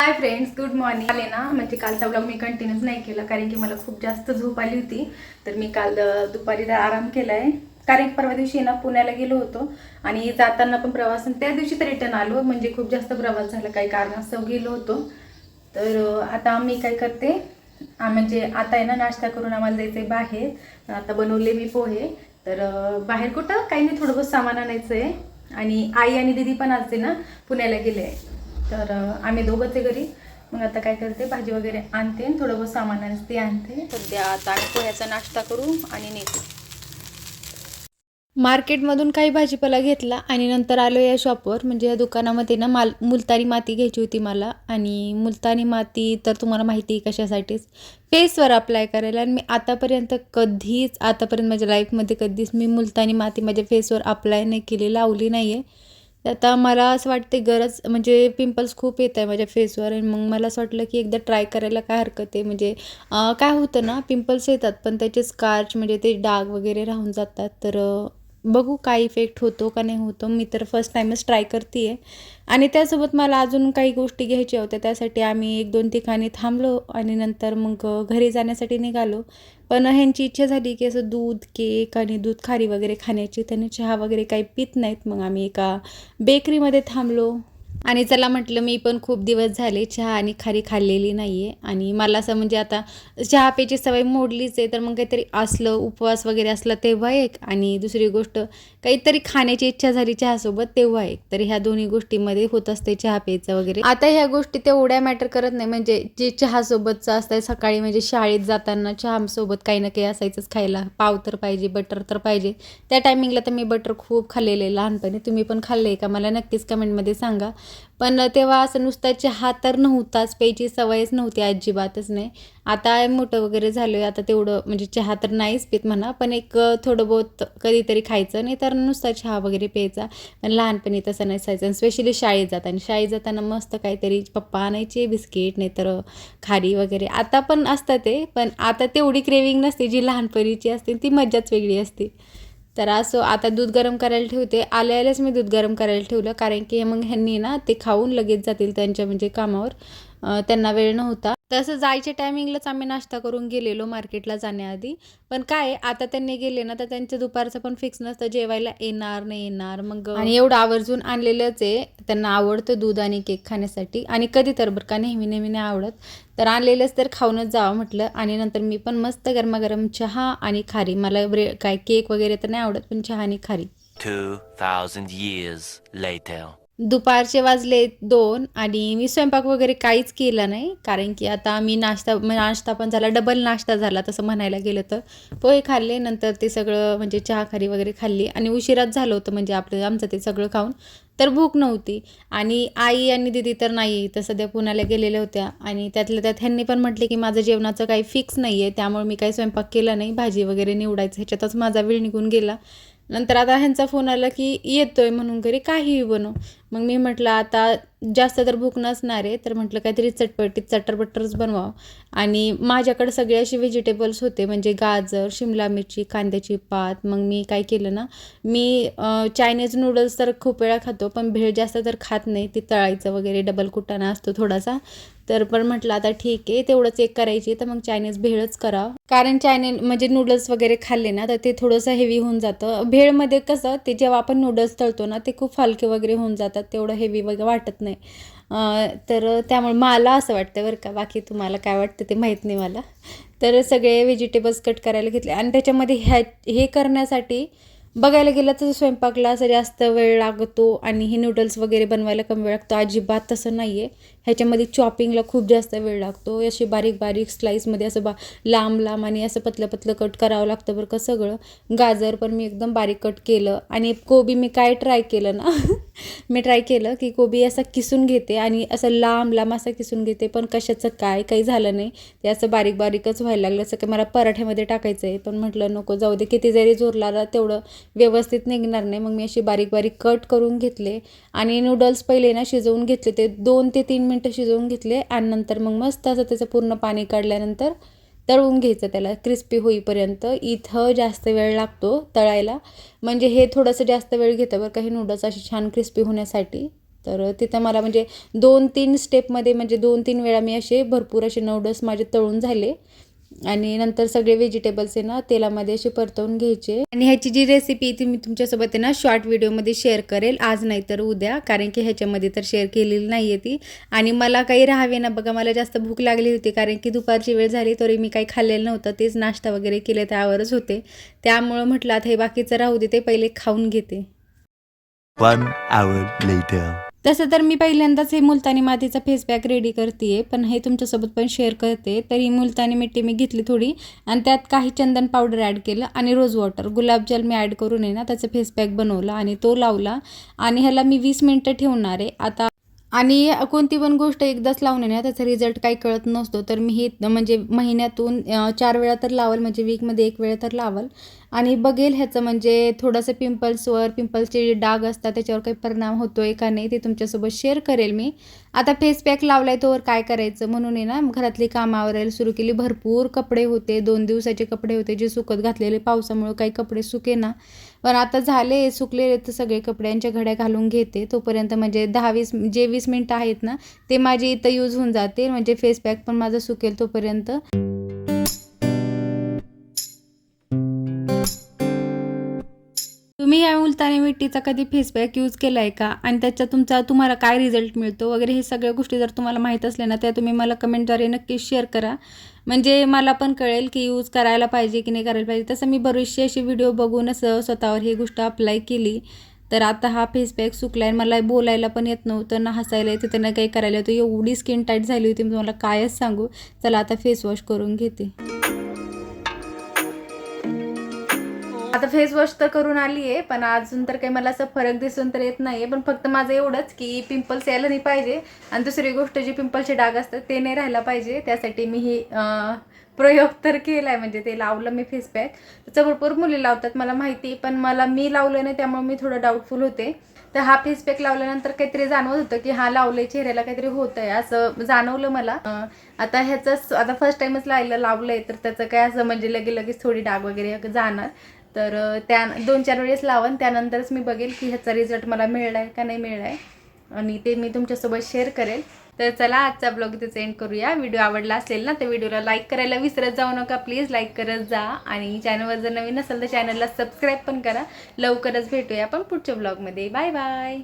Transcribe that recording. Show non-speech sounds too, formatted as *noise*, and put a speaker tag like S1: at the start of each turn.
S1: Hi friends good morning आले ना म्हणजे कालचा ब्लॉग मी कंटिन्यूच नाही केला कारण की मला खूप जास्त झोप आली होती. तर मी काल दुपारी आराम केला आहे कारण की परवा दिवशी ना पुण्याला गेलो होतो. आणि जाताना पण प्रवास त्या दिवशी तर रिटर्न आलो म्हणजे खूप जास्त प्रवास झाला काही कारणास्तव गेलो होतो. तर आता मी काय करते म्हणजे आता आहे ना नाश्ता करून आम्हाला जायचं आहे बाहेर. आता बनवले मी पोहे. तर बाहेर कुठं? काही नाही थोडं बहुत सामान आणायचं आहे आणि आई आणि दीदी पण आज ना पुण्याला गेले. आहे तर आम्ही दोघंच आहे घरी. मग आता काय करते भाजी वगैरे आणते आणि थोडं बहुत सामान आहे ते आणते. सध्या आता आम्ही पोह्याचा नाश्ता करू आणि नेतो. मार्केटमधून काही भाजीपाला घेतला आणि नंतर आलो या शॉपवर म्हणजे या दुकानामध्ये ना माल मुलतानी माती घ्यायची होती मला. आणि मुलतानी माती तर तुम्हाला माहिती आहे कशासाठीच. फेसवर अप्लाय करायला आणि मी आतापर्यंत कधीच आतापर्यंत माझ्या लाईफमध्ये कधीच मी मुलतानी माती माझ्या फेसवर अप्लाय नाही केली लावली नाही आहे तर आता मला असं वाटते गरज म्हणजे पिंपल्स खूप येत आहे माझ्या फेसवर आणि मग मला असं वाटलं की एकदा ट्राय करायला काय हरकत आहे? म्हणजे काय होतं ना पिंपल्स येतात पण त्याचे स्कार्च म्हणजे ते डाग वगैरे राहून जातात. तर बघू काय इफेक्ट होतो का नाही होतो. मी तर फर्स्ट टाईमच ट्राय करते आहे आणि त्यासोबत मला अजून काही गोष्टी घ्यायच्या होत्या. त्यासाठी आम्ही एक दोन ठिकाणी थांबलो आणि नंतर मग घरी जाण्यासाठी निघालो. पण ह्यांची इच्छा झाली की असं दूध केक आणि दूध खारी वगैरे खाण्याची. त्यांनी चहा वगैरे काही पित नाहीत. मग आम्ही एका बेकरीमध्ये थांबलो. आणि चला म्हटलं मी पण खूप दिवस झाले चहा आणि खारी खाल्लेली नाही आहे आणि मला असं म्हणजे आता चहा प्यायची सवय मोडलीच आहे. तर मग काहीतरी असलं उपवास वगैरे असला तेव्हा एक. आणि दुसरी गोष्ट काहीतरी खाण्याची इच्छा झाली चहासोबत तेव्हा एक. तर ह्या दोन्ही गोष्टीमध्ये होत असते चहा प्यायचं वगैरे. आता ह्या गोष्टी तेवढ्या मॅटर करत नाही. म्हणजे जे चहासोबतचं असतंय सकाळी म्हणजे शाळेत जाताना चहासोबत काही ना काही असायचंच खायला. पाव तर पाहिजे बटर तर पाहिजे. त्या टायमिंगला तर मी बटर खूप खाल्लेले लहानपणी. तुम्ही पण खाल्ले का? मला नक्कीच कमेंटमध्ये सांगा. पण तेव्हा असं नुसता चहा तर नव्हताच प्यायची सवयच नव्हती अजिबातच नाही. आता मोठं वगैरे झालो आहे आता तेवढं म्हणजे चहा तर नाहीच पित म्हणा पण एक थोडं बहुत कधीतरी खायचं नाही तर नुसता चहा वगैरे प्यायचा. पण लहानपणी तसं नसायचं आणि स्पेशली शाळेत जाताना. शाळेत जाताना मस्त काहीतरी पप्पा आणायचे बिस्किट नाहीतर खारी वगैरे. आता पण असतं ते पण आता तेवढी क्रेविंग नसते जी लहानपणीची असते ती मज्जाच वेगळी असते. तर असं आता दूध गरम करायला ठेवते. आल्या आल्याच मी दूध गरम करायला ठेवलं. कारण की मग ह्यांनी ना ते खाऊन लगेच जातील त्यांच्या म्हणजे कामावर. त्यांना वेळ नव्हता. तसं जायच्या टायमिंगलाच आम्ही नाश्ता करून गेलेलो मार्केटला जाण्याआधी. पण काय आता त्यांनी गेले ना तर त्यांचं दुपारचं पण फिक्स नसतं. जेवायला येणार नाही येणार. मग आणि एवढं आवर्जून आणलेलंच आहे. त्यांना आवडतं दूध आणि केक खाण्यासाठी. आणि कधी तर बरं का नेहमी नेहमी नाही आवडत. तर आणलेलंच तर खाऊनच जावं म्हटलं. आणि नंतर मी पण मस्त गरमागरम चहा आणि खारी. मला ब्रे काय केक वगैरे तर नाही आवडत पण चहा आणि खारी.
S2: 2,000 years later.
S1: दुपारचे वाजले दोन आणि मी स्वयंपाक वगैरे काहीच केला नाही. कारण की आता मी नाश्ता नाश्ता पण झाला डबल नाश्ता झाला तसं म्हणायला गेलं तर. पोहे खाल्ले नंतर ते सगळं म्हणजे चहा खारी वगैरे खाल्ली आणि उशिराच झालं होतं म्हणजे आपलं आमचं ते सगळं खाऊन. तर भूक नव्हती आणि आई आणि दिदी तर नाही तर सध्या पुण्याला गेलेल्या होत्या आणि त्यातल्या त्यात ह्यांनी पण म्हटले की माझं जेवणाचं काही फिक्स नाही आहे त्यामुळे मी काही स्वयंपाक केला नाही भाजी वगैरे निवडायचं ह्याच्यातच माझा वेळ निघून गेला. नंतर आता ह्यांचा फोन आला की येतोय म्हणून घरी काहीही बनव. मग मी म्हटलं आता जास्त तर भूक नसणार आहे. तर म्हटलं काहीतरी चटपटीत चटरपटरच बनवावं. आणि माझ्याकडे सगळे असे व्हेजिटेबल्स होते म्हणजे गाजर शिमला मिरची कांद्याची पात. मग मी काय केलं ना मी चायनीज नूडल्स तर खूप वेळा खातो पण भेळ जास्त तर खात नाही. ती तळायचं वगैरे डबल कुटाणा असतो थोडासा. तर पण म्हटलं आता ठीक आहे तेवढंच एक करायची तर मग चायनीज भेळच करावं. कारण चायनीज म्हणजे नूडल्स वगैरे खाल्ले ना तर ते थोडंसं हेवी होऊन जातं. भेळमध्ये कसं ते जेव्हा आपण नूडल्स तळतो ना ते खूप हलके वगैरे होऊन जातात. तेवढं हेवी वगैरे वाटत नाही. तर त्यामुळे मला असं वाटतं बरं का बाकी तुम्हाला काय वाटतं ते माहीत नाही मला. तर सगळे व्हेजिटेबल्स कट करायला घेतले. आणि त्याच्यामध्ये ह्या हे करण्यासाठी बघायला गेलं तर स्वयंपाकला असं जास्त वेळ लागतो आणि हे नूडल्स वगैरे बनवायला कमी वेळ लागतो. अजिबात तसं नाही आहे ह्याच्यामध्ये चॉपिंगला खूप जास्त वेळ लागतो. अशी बारीक बारीक स्लाईसमध्ये असं बा लांब लांब आणि असं पतलं पतलं कट करावं लागतं बरं का सगळं. गाजर पण मी एकदम बारीक कट केलं. आणि कोबी मी काय ट्राय केलं ना *laughs* मी ट्राय केलं की कोबी असा किसून घेते आणि असं लांब लांब असा किसून घेते. पण कशाचं काय काही झालं नाही. ते असं बारीक बारीकच व्हायला लागलं. असं की मला पराठ्यामध्ये टाकायचं आहे पण म्हटलं नको जाऊ दे किती जरी जोरला तेवढं व्यवस्थित निघणार नाही. मग मी अशी बारीक बारीक कट करून घेतले. आणि नूडल्स पहिले ना शिजवून घेतले. ते दोन ते तीन मिनटं शिजवून घेतले आणि नंतर मग मस्त असं त्याचं पूर्ण पाणी काढल्यानंतर तळून घ्यायचं त्याला. क्रिस्पी होईपर्यंत. इथं जास्त वेळ लागतो तळायला. म्हणजे हे थोडंसं जास्त वेळ घेतं बरं का हे नूडल्स असे छान क्रिस्पी होण्यासाठी. तर तिथं मला म्हणजे दोन तीन स्टेपमध्ये म्हणजे दोन तीन वेळा मी असे भरपूर असे नूडल्स माझे तळून झाले. आणि नंतर सगळे व्हेजिटेबल्स आहे ना तेलामध्ये असे परतवून घ्यायचे. आणि ह्याची जी रेसिपी ती मी तुमच्यासोबत आहे ना शॉर्ट व्हिडिओमध्ये शेअर करेल. आज नाही तर उद्या कारण की ह्याच्यामध्ये तर शेअर केलेली नाही आहे ती. आणि मला काही राहावे ना बघा मला जास्त भूक लागली होती कारण की दुपारची वेळ झाली तरी मी काही खाल्लेलं नव्हतं. तेच नाश्ता वगैरे केले त्यावरच होते. त्यामुळं म्हटलं आता हे बाकीचं राहू दे ते पहिले खाऊन घेते.
S3: One hour later.
S1: तसं तर मी पहिल्यांदाच हे मुलतानी मातीचा फेस पॅक रेडी करते पण हे तुमच्यासोबत पण शेअर करते. तर ही मुलतानी मिट्टी मी घेतली थोडी आणि त्यात काही चंदन पावडर ॲड केलं आणि रोज वॉटर गुलाबजल मी ॲड करून आहे ना त्याचा फेस पॅक बनवला आणि तो लावला. आणि ह्याला मी वीस मिनटं ठेवणार आहे. आता आणि कोणती पण गोष्ट एकदाच लावणे ना त्याचा रिझल्ट काही कळत नसतो. तर मी हे म्हणजे महिन्यातून चार वेळा तर लावल म्हणजे वीकमध्ये एक वेळा तर लावल. आणि बघेल ह्याचं म्हणजे थोडंसं पिंपल्सवर पिंपल्सचे जे डाग असतात त्याच्यावर काही परिणाम होतो आहे का नाही ते तुमच्यासोबत शेअर करेल मी. आता फेस पॅक लावलाय तोवर काय करायचं? म्हणून आहे ना घरातली कामं आवरायला सुरू केली. भरपूर कपडे होते. दोन दिवसाचे कपडे होते जे सुकत घातलेले. पावसामुळे काही कपडे सुके ना. पण आता झाले सुकलेले तर सगळे कपड्यांच्या घड्या घालून घेते. तोपर्यंत म्हणजे दहा वीस जे वीस मिनटं आहेत ना ते माझे इथं यूज होऊन जाते म्हणजे फेस पॅक पण माझं सुकेल तोपर्यंत. या उलताने मिट्टीचा कधी फेसपॅक यूज केला आहे का? आणि त्याचा तुमचा तुम्हाला काय रिझल्ट मिळतो? वगैरे हे सगळ्या गोष्टी जर तुम्हाला माहीत असल्या ना त्या तुम्ही मला कमेंटद्वारे नक्कीच शेअर करा. म्हणजे मला पण कळेल की यूज करायला पाहिजे की नाही करायला पाहिजे. तसं मी बरीचशी अशी व्हिडिओ बघूनच स्वतःवर ही गोष्ट अप्लाय केली. तर आता हा फेसपॅक सुकला आहे मला बोलायला पण येत नव्हतं ना हसायला येत होतं ना काही करायला होतं. एवढी स्किन टाईट झाली होती मी तुम्हाला कायच सांगू. चला आता फेसवॉश करून घेते. आता फेस वॉश तर करून आली आहे पण अजून तर काही मला असं फरक दिसून तर येत नाही पण फक्त माझं एवढंच की पिंपल्स यायला नाही पाहिजे. आणि दुसरी गोष्ट जी पिंपलचे डाग असतात ते नाही राहायला पाहिजे. त्यासाठी मी ही प्रयोग तर केला आहे म्हणजे ते लावलं मी फेस पॅक त्याचं भरपूर मुली लावतात मला माहिती पण मला मी लावलं नाही त्यामुळे मी थोडं डाऊटफुल होते. तर हा फेस पॅक लावल्यानंतर काहीतरी जाणवत होतं की हा लावलंय चेहऱ्याला काहीतरी होत आहे असं जाणवलं मला. आता ह्याचं आता फर्स्ट टाइमच लायला लावलंय तर त्याचं काय असं म्हणजे लगे लगेच थोडी डाग वगैरे जाणार. तर त्या दोन चार वेळेस लावन त्यानंतरच मी बघेल की ह्याचा रिझल्ट मला मिळला आहे का नाही मिळला आहे आणि ते मी तुमच्यासोबत शेअर करेल. तर चला आजचा ब्लॉग इथेच सेंड करूया. व्हिडिओ आवडला असेल ना तर व्हिडिओला लाईक करायला विसरत जाऊ नका. प्लीज लाईक करत जा. आणि चॅनलवर जर नवीन असेल तर चॅनलला सबस्क्राईब पण करा. लवकरच भेटूया आपण पुढच्या ब्लॉगमध्ये बाय बाय